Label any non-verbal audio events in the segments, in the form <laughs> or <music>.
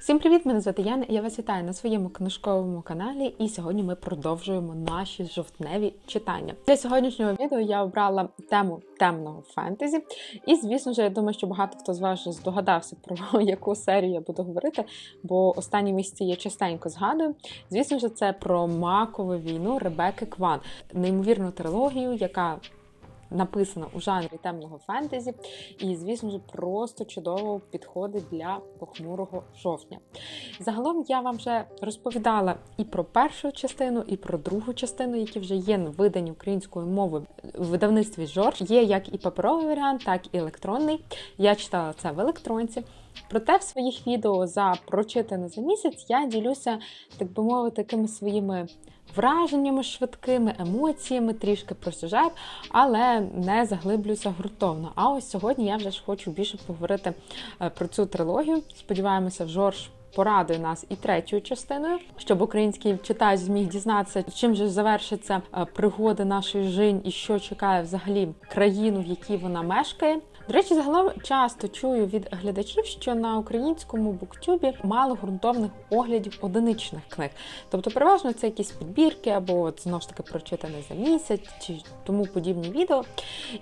Всім привіт! Мене звати Яна. Я вас вітаю на своєму книжковому каналі. І сьогодні ми продовжуємо наші жовтневі читання. Для сьогоднішнього відео я обрала тему темного фентезі. І, звісно ж, я думаю, що багато хто з вас здогадався про <laughs> яку серію я буду говорити, бо останні місці я частенько згадую. Звісно ж, це про макову війну Ребекки Кван, неймовірну трилогію, яка написана у жанрі темного фентезі, і, звісно ж, просто чудово підходить для похмурого жовтня. Загалом я вам вже розповідала і про першу частину, і про другу частину, які вже є видані українською мовою в видавництві Жорж. Є як і паперовий варіант, так і електронний. Я читала це в електронці. Проте в своїх відео за прочитане за місяць я ділюся, так би мовити, такими своїми враженнями швидкими, емоціями, трішки про сюжет, але не заглиблюся ґрунтовно. А ось сьогодні я вже ж хочу більше поговорити е, про цю трилогію. Сподіваємося, Жорж. Порадує нас і третьою частиною, щоб український читач зміг дізнатися, чим же завершиться е, пригоди нашої жінь і що чекає взагалі країну, в якій вона мешкає. До речі, загалом часто чую від глядачів, що на українському буктюбі мало ґрунтовних оглядів одиничних книг. Тобто, переважно це якісь підбірки або от, знову ж таки прочитане за місяць чи тому подібні відео.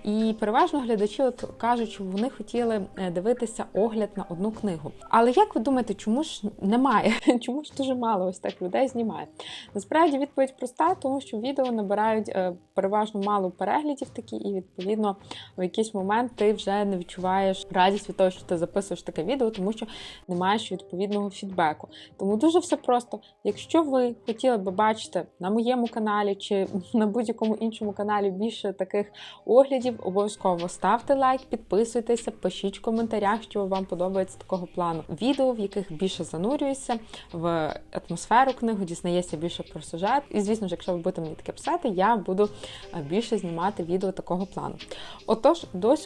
І переважно глядачі от кажуть, що вони хотіли е, дивитися огляд на одну книгу. Але як ви думаєте, чому ж немає? <laughs> Чому ж дуже мало ось так людей знімає? Насправді відповідь проста, тому що відео набирають е, переважно мало переглядів такі, і відповідно в якийсь момент ти вже не відчуваєш радість від того, що ти записуєш таке відео, тому що не маєш відповідного фідбеку. Тому дуже все просто. Якщо ви хотіли би бачити на моєму каналі чи на будь-якому іншому каналі більше таких оглядів, обов'язково ставте лайк, підписуйтеся, пишіть в коментарях, що вам подобається такого плану. Відео, в яких більше занурююся в атмосферу книгу, дізнаєшся більше про сюжет. І, звісно ж, якщо ви будете мені таке писати, я буду е, більше знімати відео такого плану. Отож, до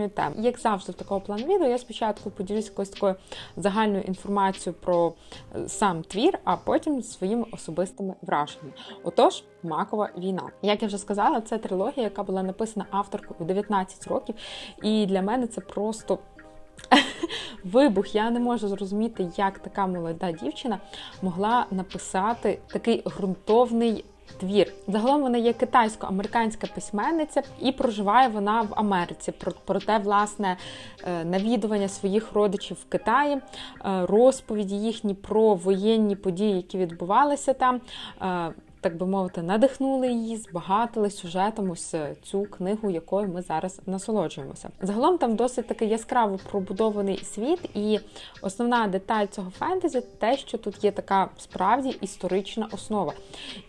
сьогоднішньої тем. Як завжди, в такого плану відео, я спочатку поділюся якоюсь такою загальною інформацією про е, сам твір, а потім своїми особистими враженнями. Отож, макова війна. Як я вже сказала, це трилогія, яка була написана авторкою у 19 років, і для мене це просто. <laughs> Вибух, я не можу зрозуміти, як така молода дівчина могла написати такий ґрунтовний твір. Загалом вона є китайсько-американська письменниця і проживає вона в Америці. Проте, власне, е, навідування своїх родичів в Китаї, е, розповіді їхні про воєнні події, які відбувалися там. Е, так би мовити, надихнули її, збагатили сюжетом ось цю книгу, якою ми зараз насолоджуємося. Загалом там досить таки яскраво пробудований світ, і основна деталь цього фентезі те, що тут є така справді історична основа.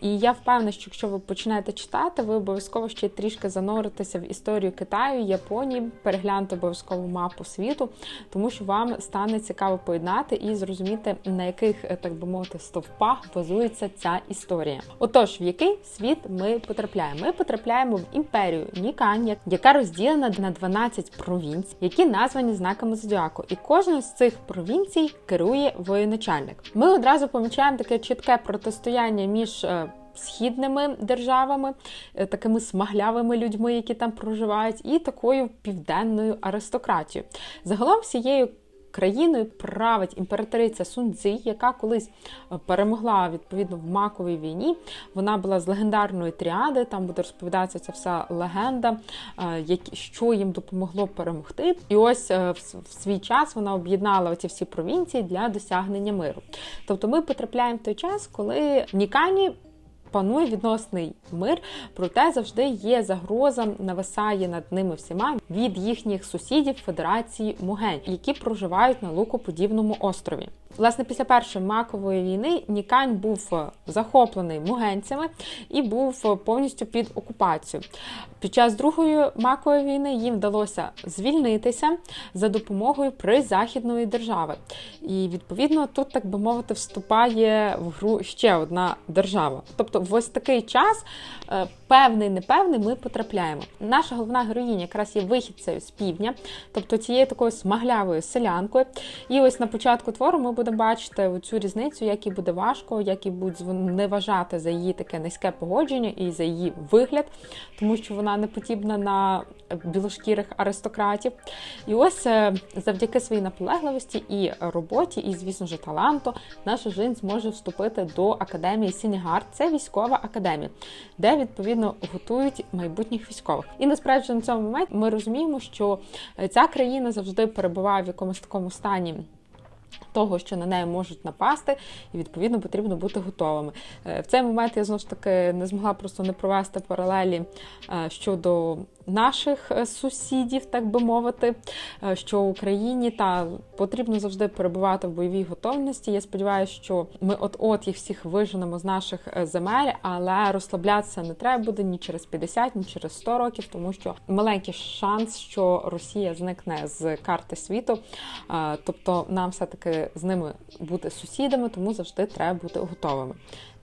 І я впевнена, що якщо ви починаєте читати, ви обов'язково ще трішки заноритеся в історію Китаю, Японії, перегляньте обов'язково мапу світу, тому що вам стане цікаво поєднати і зрозуміти, на яких, так би мовити, стовпах базується ця історія. Отож, в який світ ми потрапляємо? Ми потрапляємо в імперію Нікань, яка розділена на 12 провінцій, які названі знаками зодіаку. І кожна з цих провінцій керує воєначальник. Ми одразу помічаємо таке чітке протистояння між е, Східними державами, е, такими смаглявими людьми, які там проживають, і такою південною аристократією. Загалом всією країною править імператриця Сунцзи, яка колись е, перемогла відповідно в маковій війні. Вона була з легендарної тріади. Там буде розповідатися ця вся легенда, е, що їм допомогло перемогти. І ось е, в свій час вона об'єднала оці всі провінції для досягнення миру. Тобто ми потрапляємо в той час, коли Нікані панує відносний мир, проте завжди є загроза, нависає над ними всіма від їхніх сусідів Федерації Мугень, які проживають на лукоподібному острові. Власне, після першої макової війни Нікань був е, захоплений мугенцями і був е, повністю під окупацією. Під час другої макової війни їм вдалося звільнитися за допомогою призахідної держави. І відповідно тут, так би мовити, вступає в гру ще одна держава. Тобто, в ось такий час е, певний, непевний ми потрапляємо. Наша головна героїня якраз є вихідцею з півдня, тобто цією такою смаглявою селянкою. І ось на початку твору ми будемо бачити цю різницю, як їй буде важко, як їй будуть не вважати за її таке низьке погодження і за її вигляд, тому що вона не подібна на білошкірих аристократів. І ось е, завдяки своїй наполегливості і роботі, і, звісно ж, таланту, наша жін зможе вступити до академії Сінігард. Це військова академія, де відповідно готують майбутніх військових. І насправді на цьому моменті ми розуміємо, що е, ця країна завжди перебуває в якомусь такому стані. Того, що на неї можуть напасти, і відповідно потрібно бути готовими. Е, В цей момент я знову ж таки не змогла просто не провести паралелі е, щодо наших е, сусідів, так би мовити, е, що Україні та потрібно завжди перебувати в бойовій готовності. Я сподіваюся, що ми от-от їх всіх виженемо з наших е, земель, але розслаблятися не треба буде ні через 50, ні через 100 років, тому що маленький шанс, що Росія зникне з карти світу. Тобто нам все-таки з ними бути сусідами, тому завжди треба бути готовими.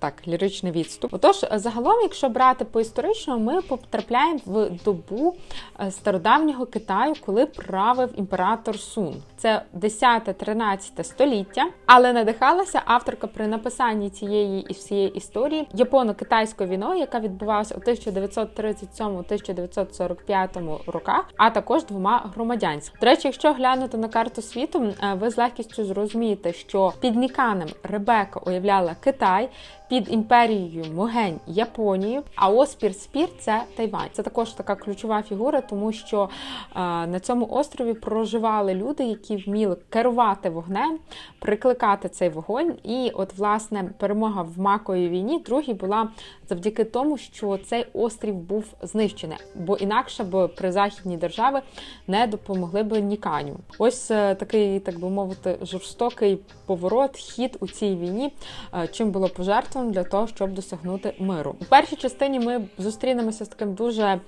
Так, ліричний відступ. Отож, загалом, якщо брати по історичному, ми потрапляємо в добу е, стародавнього Китаю, коли правив імператор Сун. Це 10-13 століття, але надихалася авторка при написанні цієї і всієї історії японо-китайською війною, яка відбувалася у 1937-1945 роках, а також двома громадянськими. До речі, якщо глянути на карту світу, е, ви з легкістю зрозумієте, що під Ніканем Ребека уявляла Китай. Під імперією Могень Японію, а Оспір Спір це Тайвань. Це також така ключова фігура, тому що е, на цьому острові проживали люди, які вміли керувати вогнем, прикликати цей вогонь. І, от, власне, перемога в маковій війні другій була завдяки тому, що цей острів був знищений, бо інакше б при західній держави не допомогли б Ніканю. Ось е, такий, так би мовити, жорстокий поворот, хід у цій війні, е, чим було пожертвовано для того, щоб досягнути миру. У першій частині ми зустрінемося з таким дуже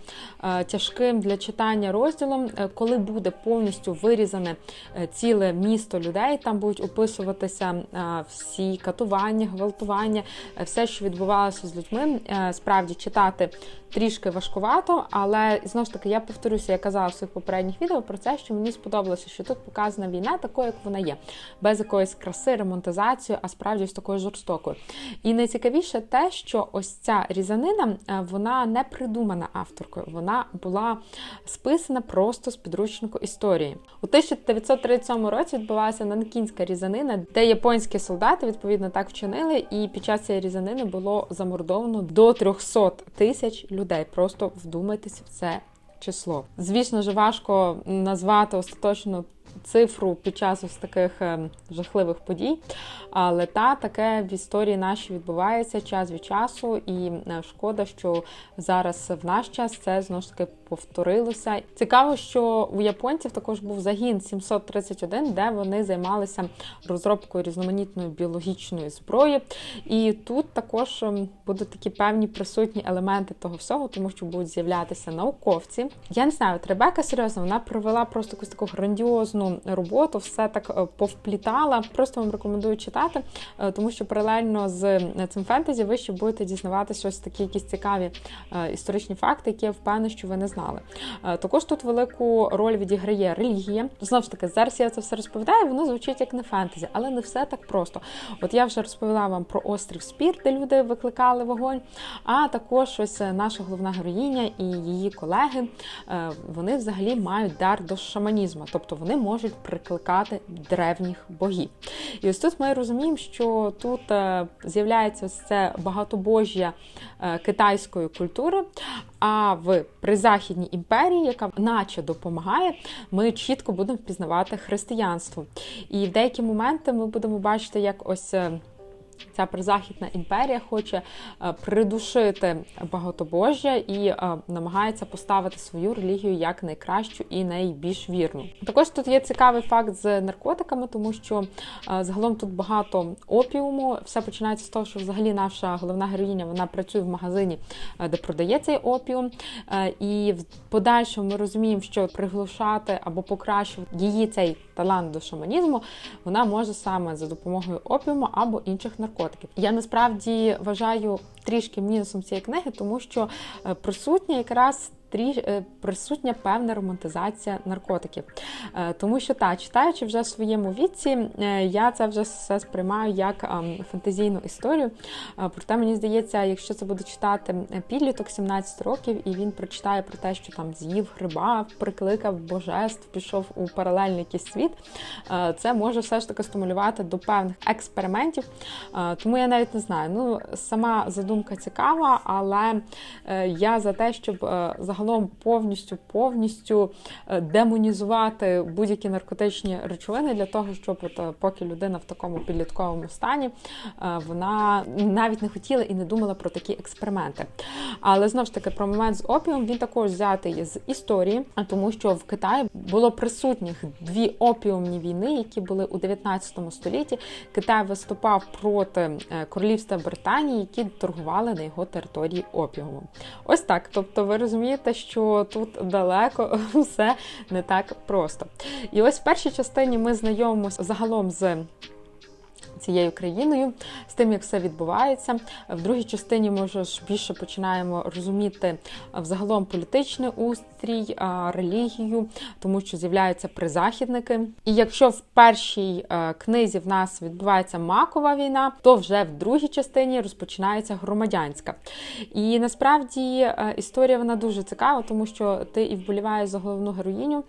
е, тяжким для читання розділом, е, коли буде повністю вирізане е, ціле місто людей. Там будуть описуватися всі катування, гвалтування, все, що відбувалося з людьми. Справді читати трішки важкувато, але знову ж таки я повторюся, я казала в своїх попередніх відео про це, що мені сподобалося, що тут показана війна такою, як вона є, без якоїсь краси, ремонтизації, а справді з такою жорстокою. І найцікавіше те, що ось ця різанина е, вона не придумана авторкою, вона була списана просто з підручнику історії. У 1937 році відбувалася нанкінська різанина, де японські солдати відповідно так вчинили, і під час цієї різанини було замордовано до 300 тисяч людей. Просто вдумайтеся в це число. Звісно ж, важко назвати остаточну цифру під час ось таких е, жахливих подій. Але та таке в історії нашій відбувається час від часу, і е, шкода, що зараз в наш час це знову ж таки повторилося. Цікаво, що у японців також був загін 731, де вони займалися розробкою різноманітної біологічної зброї. І тут також ем, будуть такі певні присутні елементи того всього, тому що будуть з'являтися науковці. Я не знаю, от Ребека серйозно, вона провела просто якусь таку грандіозну роботу, все так е, повплітала. Просто вам рекомендую читати, е, тому що паралельно з е, цим фентезі ви ще будете дізнаватися ось такі якісь цікаві історичні факти, які я впевнена, що ви не знали. Також тут велику роль відіграє релігія. Знову ж таки, зараз я це все розповідаю, воно звучить як не фентезі, але не все так просто. От я вже розповіла вам про острів Спір, де люди викликали вогонь. А також ось наша головна героїня і її колеги, вони взагалі мають дар до шаманізму, тобто вони можуть прикликати древніх богів. І ось тут ми розуміємо, що тут е, з'являється ось це багатобожжя е, китайської культури. А в призахідній імперії, яка наче допомагає, ми чітко будемо впізнавати християнство. І в деякі моменти ми будемо бачити, як ось. Ця призахідна імперія хоче е, придушити багатобожжя і е, намагається поставити свою релігію як найкращу і найбільш вірну. Також тут є цікавий факт з наркотиками, тому що е, загалом тут багато опіуму. Все починається з того, що взагалі наша головна героїня вона працює в магазині, де продає цей опіум. І в подальшому ми розуміємо, що приглушати або покращувати її цей талант до шаманізму вона може саме за допомогою опіуму або інших наркотиків. Наркотиків. Я насправді вважаю трішки мінусом цієї книги, тому що е, присутня якраз трі... е, присутня певна романтизація наркотиків. Е, Тому що та, читаючи вже в своєму віці, е, я це вже все сприймаю як ем, фантазійну історію. Проте мені здається, якщо це буде читати підліток 17 років, і він прочитає про те, що там з'їв гриба, прикликав божеств, пішов у паралельний якийсь світ, це може все ж таки стимулювати до певних експериментів. Тому я навіть не знаю. Ну, сама задумка цікава, але я за те, щоб е, загалом повністю повністю е, демонізувати будь-які наркотичні речовини для того, щоб от, е, поки людина в такому підлітковому стані, е, вона навіть не хотіла і не думала про такі експерименти. Але знову ж таки про момент з опіумом він також взятий з історії, тому що в Китаї було присутніх дві опіумні війни, які були у 19 столітті. Китай виступав проти королівства Британії, які торгували на його території опіумом. Ось так. Тобто, ви розумієте, що тут далеко <laughs> все не так просто. І ось в першій частині ми знайомимося загалом з. Цією країною з тим, як все відбувається. В другій частині ми вже більше починаємо розуміти взагалом політичний устрій, релігію, тому що з'являються призахідники. І якщо в першій е, книзі в нас відбувається макова війна, то вже в другій частині розпочинається громадянська. І насправді е, історія вона дуже цікава, тому що ти і вболіваєш за головну героїню,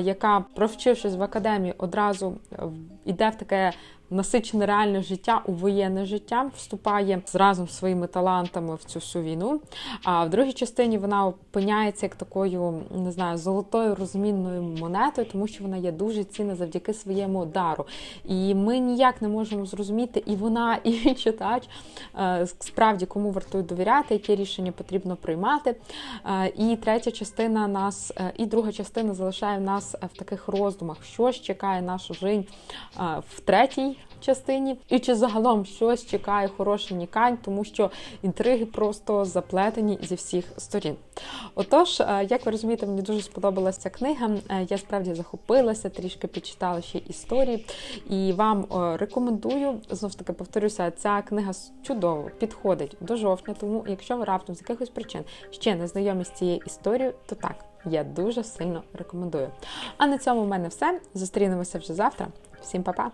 яка, провчившись в академії, одразу е, йде в таке насичене реальне життя у воєнне життя, вступає з разом своїми талантами в цю всю війну. А в другій частині вона опиняється як такою, не знаю, золотою розмінною монетою, тому що вона є дуже цінна завдяки своєму дару. І ми ніяк не можемо зрозуміти, і вона, і читач е, справді кому вартує довіряти, яке рішення потрібно приймати. Е, І третя частина нас, е, і друга частина залишає нас в таких роздумах, що ж чекає нашу жизнь е, в третій частині, і чи загалом щось чекає хороший Нікань, тому що інтриги просто заплетені зі всіх сторін. Отож, е, як ви розумієте, мені дуже сподобалася ця книга. Е, Я справді захопилася, трішки підчитала ще історії, і вам е, рекомендую знову ж таки повторюся, ця книга чудово підходить до жовтня. Тому, якщо ви раптом з якихось причин ще не знайомі з цією історією, то так. Я дуже сильно рекомендую. А на цьому в мене все. Зустрінемося вже завтра. Всім па-па!